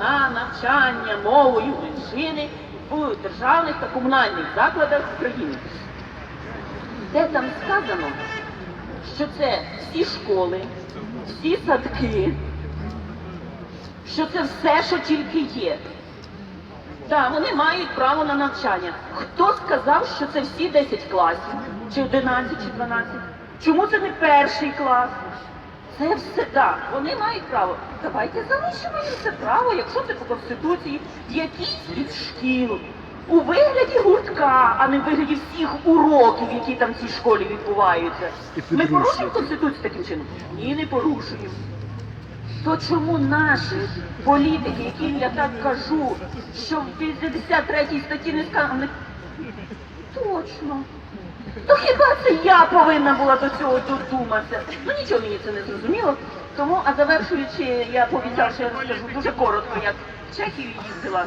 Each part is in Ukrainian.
на навчання мовою меншини в державних та комунальних закладах України. Де там сказано, що це всі школи, всі садки, що це все, що тільки є. Так, вони мають право на навчання. Хто сказав, що це всі 10 класів, чи 11, чи 12? Чому це не перший клас? Це все так, вони мають право. Давайте залишимо їм це право, якщо це по конституції, якісь із шкіл. У вигляді гуртка, а не в вигляді всіх уроків, які там в цій школі відбуваються. Ми порушуємо конституцію таким чином? Ні, не порушуємо. То чому наші політики, яким я так кажу, що в 53 статті не сказано, точно. То хіба це я повинна була до цього додуматися? Ну нічого мені це не зрозуміло. Тому, а завершуючи, я пообіцяла, що я розкажу дуже коротко, як в Чехію їздила.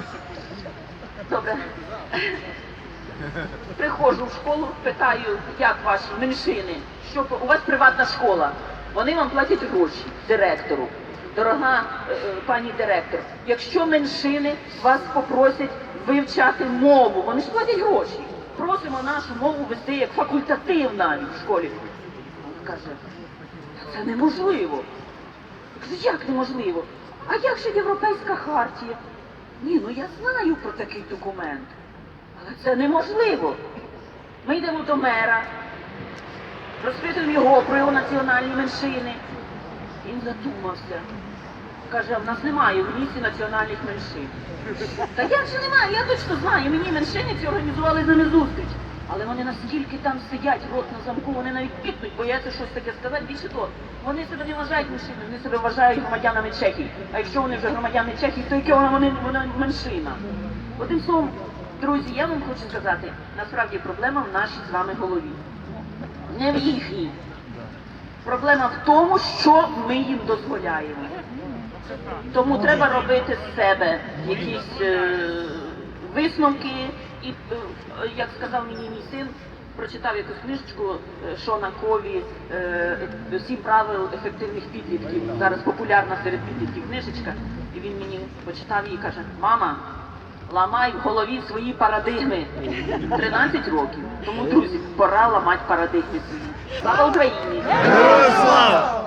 Добре. Приходжу в школу, питаю, як ваші меншини, що у вас приватна школа. Вони вам платять гроші директору. Дорога е, е, пані директор, якщо меншини вас попросять вивчати мову, вони ж платять гроші. Просимо нашу мову вести як факультатив навіть в школі. Він каже, це неможливо. Як неможливо? А як же європейська хартія? Ні, ну я знаю про такий документ. Але це неможливо. Ми йдемо до мера, розпитуємо його про його національні меншини. Він задумався. Каже, в нас немає в місті національних меншин. Та як же немає? Я точно знаю. Мені меншини ці організували з ними зустріч. Але вони настільки там сидять, рот на замку, вони навіть пікнуть, бояться щось таке сказати. Більше того, вони себе не вважають меншиною, вони себе вважають громадянами Чехії. А якщо вони вже громадяни Чехії, то яке вони, вони меншина? Одним словом, друзі, я вам хочу сказати, насправді проблема в нашій з вами голові. Не в їхній. Проблема в тому, що ми їм дозволяємо. Тому треба робити з себе якісь е, висновки. І, е, як сказав мені мій син, прочитав якусь книжечку е, Шона Кові е, «Сім правил ефективних підлітків. Зараз популярна серед підлітків книжечка. І він мені почитав її і каже, мама, ламай в голові свої парадигми. 13 років. Тому, друзі, пора ламати парадигми свої. Слава Україні! Слава!